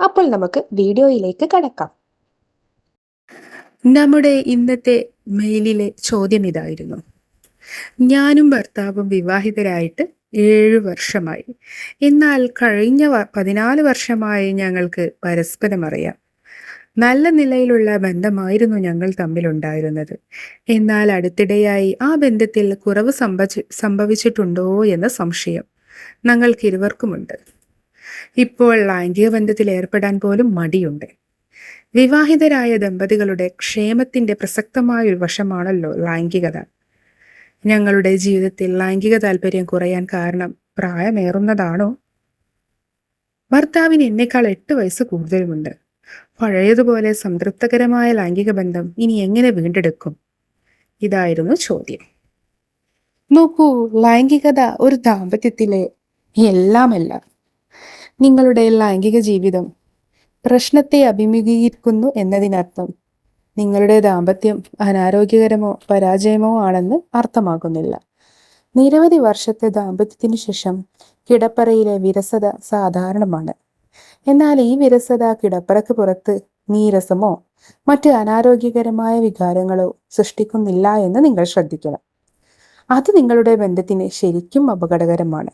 അപ്പോൾ നമുക്ക് വീഡിയോയിലേക്ക് കടക്കാം. നമ്മുടെ ഇന്നത്തെ മെയിലിലെ ചോദ്യം ഇതായിരുന്നു. ഞാനും ഭർത്താവും വിവാഹിതരായിട്ട് ഏഴ് വർഷമായി. എന്നാൽ കഴിഞ്ഞ പതിനാല് വർഷമായി ഞങ്ങൾക്ക് പരസ്പരം അറിയാം. നല്ല നിലയിലുള്ള ബന്ധമായിരുന്നു ഞങ്ങൾ തമ്മിലുണ്ടായിരുന്നത്. എന്നാൽ അടുത്തിടെയായി ആ ബന്ധത്തിൽ കുറവ് സംഭവിച്ചിട്ടുണ്ടോ എന്ന സംശയം ഞങ്ങൾക്ക് ഇരുവർക്കുമുണ്ട്. ഇപ്പോൾ ലൈംഗിക ബന്ധത്തിൽ ഏർപ്പെടാൻ പോലും മടിയുണ്ട്. വിവാഹിതരായ ദമ്പതികളുടെ ക്ഷേമത്തിന്റെ പ്രസക്തമായ ഒരു വശമാണല്ലോ ലൈംഗികത. ഞങ്ങളുടെ ജീവിതത്തിൽ ലൈംഗിക താല്പര്യം കുറയാൻ കാരണം പ്രായമേറുന്നതാണോ? ഭർത്താവിന് എന്നേക്കാൾ എട്ട് വയസ്സ് കൂടുതലുമുണ്ട്. പഴയതുപോലെ സംതൃപ്തകരമായ ലൈംഗിക ബന്ധം ഇനി എങ്ങനെ വീണ്ടെടുക്കും? ഇതായിരുന്നു ചോദ്യം. നോക്കൂ ലൈംഗികത ഒരു ദാമ്പത്യത്തിലെ എല്ലാമല്ല. നിങ്ങളുടെ ലൈംഗിക ജീവിതം പ്രശ്നത്തെ അഭിമുഖീകരിക്കുന്നു എന്നതിനർത്ഥം നിങ്ങളുടെ ദാമ്പത്യം അനാരോഗ്യകരമോ പരാജയമോ ആണെന്ന് അർത്ഥമാകുന്നില്ല നിരവധി വർഷത്തെ ദാമ്പത്യത്തിനു ശേഷം കിടപ്പറയിലെ വിരസത സാധാരണമാണ്. എന്നാൽ ഈ വിരസത കിടപ്പറക്ക് പുറത്ത് നീരസമോ മറ്റ് അനാരോഗ്യകരമായ വികാരങ്ങളോ സൃഷ്ടിക്കുന്നില്ല എന്ന് നിങ്ങൾ ശ്രദ്ധിക്കണം. അത് നിങ്ങളുടെ ബന്ധത്തിന് ശരിക്കും അപകടകരമാണ്.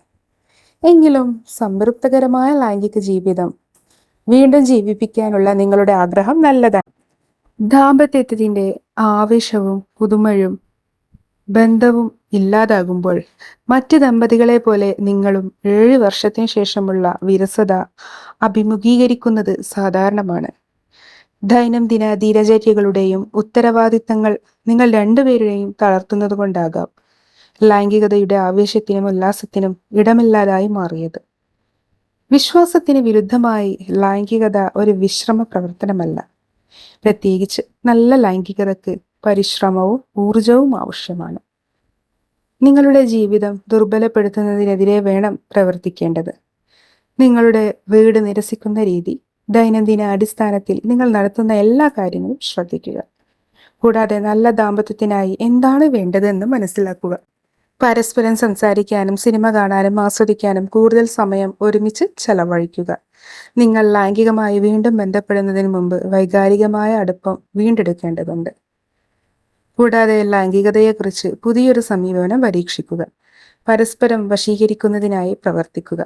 എങ്കിലും സംതൃപ്തകരമായ ലൈംഗിക ജീവിതം. വീണ്ടും ജീവിപ്പിക്കാനുള്ള നിങ്ങളുടെ ആഗ്രഹം നല്ലതാണ്. ദാമ്പത്യത്തിന്റെ ആവേശവും പുതുമയും ബന്ധവും ഇല്ലാതാകുമ്പോൾ മറ്റ് ദമ്പതികളെ പോലെ നിങ്ങളും ഏഴ് വർഷത്തിന് ശേഷമുള്ള വിരസത അഭിമുഖീകരിക്കുന്നത് സാധാരണമാണ്. ദൈനംദിന ദിനചര്യകളുടെയും ഉത്തരവാദിത്തങ്ങൾ നിങ്ങൾ രണ്ടുപേരുടെയും തളർത്തുന്നത് കൊണ്ടാകാം. ലൈംഗികതയുടെ ആവേശത്തിനും ഉല്ലാസത്തിനും ഇടമില്ലാതായി മാറിയത്. വിശ്വാസത്തിന് വിരുദ്ധമായി ലൈംഗികത ഒരു വിശ്രമ പ്രവർത്തനമല്ല. പ്രത്യേകിച്ച് നല്ല ലൈംഗികതയ്ക്ക് പരിശ്രമവും ഊർജവും ആവശ്യമാണ്. നിങ്ങളുടെ ജീവിതം ദുർബലപ്പെടുത്തുന്നതിനെതിരെ വേണം പ്രവർത്തിക്കേണ്ടത്. നിങ്ങളുടെ വീട് നിരസിക്കുന്ന രീതി ദൈനംദിന അടിസ്ഥാനത്തിൽ നിങ്ങൾ നടത്തുന്ന എല്ലാ കാര്യങ്ങളും ശ്രദ്ധിക്കുക. കൂടാതെ നല്ല ദാമ്പത്യത്തിനായി എന്താണ് വേണ്ടതെന്ന് മനസ്സിലാക്കുക. പരസ്പരം സംസാരിക്കാനും സിനിമ കാണാനും ആസ്വദിക്കാനും കൂടുതൽ സമയം ഒരുമിച്ച് ചെലവഴിക്കുക. നിങ്ങൾ ലൈംഗികമായി വീണ്ടും ബന്ധപ്പെടുന്നതിന് മുമ്പ് വൈകാരികമായ അടുപ്പം വീണ്ടെടുക്കേണ്ടതുണ്ട്. കൂടാതെ ലൈംഗികതയെക്കുറിച്ച് പുതിയൊരു സമീപനം പരീക്ഷിക്കുക. പരസ്പരം വശീകരിക്കുന്നതിനായി പ്രവർത്തിക്കുക.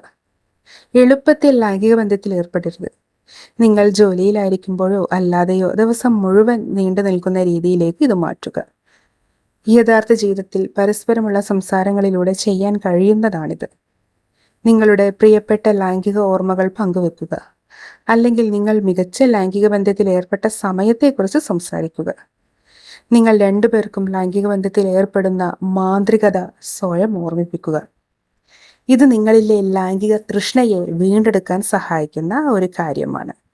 എളുപ്പത്തിൽ ലൈംഗിക ബന്ധത്തിൽ ഏർപ്പെടരുത്. നിങ്ങൾ ജോലിയിലായിരിക്കുമ്പോഴോ അല്ലാതെയോ ദിവസം മുഴുവൻ നീണ്ടു നിൽക്കുന്ന രീതിയിലേക്ക് ഇത് മാറ്റുക. യഥാർത്ഥ ജീവിതത്തിൽ പരസ്പരമുള്ള സംസാരങ്ങളിലൂടെ ചെയ്യാൻ കഴിയുന്നതാണിത്. നിങ്ങളുടെ പ്രിയപ്പെട്ട ലൈംഗിക ഓർമ്മകൾ പങ്കുവെക്കുക അല്ലെങ്കിൽ നിങ്ങൾ മികച്ച ലൈംഗിക ബന്ധത്തിൽ ഏർപ്പെട്ട സമയത്തെക്കുറിച്ച് സംസാരിക്കുക. നിങ്ങൾ രണ്ടുപേർക്കും ലൈംഗിക ബന്ധത്തിൽ ഏർപ്പെടുന്ന മാന്ത്രികത സ്വയം ഓർമ്മിപ്പിക്കുക. ഇത് നിങ്ങളിലെ ലൈംഗിക തൃഷ്ണയെ വീണ്ടെടുക്കാൻ സഹായിക്കുന്ന ഒരു കാര്യമാണ്.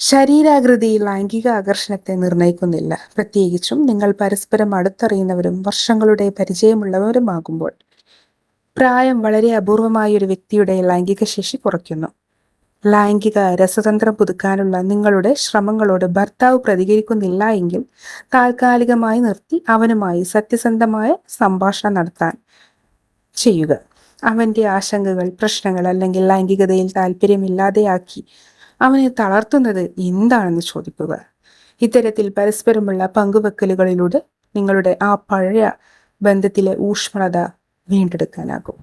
ശരീരാകൃതി ലൈംഗിക ആകർഷണത്തെ നിർണയിക്കുന്നില്ല. പ്രത്യേകിച്ചും നിങ്ങൾ പരസ്പരം അടുത്തറിയുന്നവരും വർഷങ്ങളുടെ പരിചയമുള്ളവരുമാകുമ്പോൾ പ്രായം വളരെ അപൂർവമായ ഒരു വ്യക്തിയുടെ ലൈംഗിക ശേഷി കുറയ്ക്കുന്നു. ലൈംഗിക രസതന്ത്രം പുതുക്കാനുള്ള നിങ്ങളുടെ ശ്രമങ്ങളോട് ഭർത്താവ് പ്രതികരിക്കുന്നില്ല എങ്കിൽ താൽക്കാലികമായി നിർത്തി അവനുമായി സത്യസന്ധമായ സംഭാഷണം നടത്താൻ ചെയ്യുക. അവന്റെ ആശങ്കകൾ പ്രശ്നങ്ങൾ അല്ലെങ്കിൽ ലൈംഗികതയിൽ താല്പര്യമില്ലാതെയാക്കി അവനെ തളർത്തുന്നത് എന്താണെന്ന് ചോദിക്കുക. ഇത്തരത്തിൽ പരസ്പരമുള്ള പങ്കുവെക്കലുകളിലൂടെ നിങ്ങളുടെ ആ പഴയ ബന്ധത്തിലെ ഊഷ്മളത വീണ്ടെടുക്കാനാകും.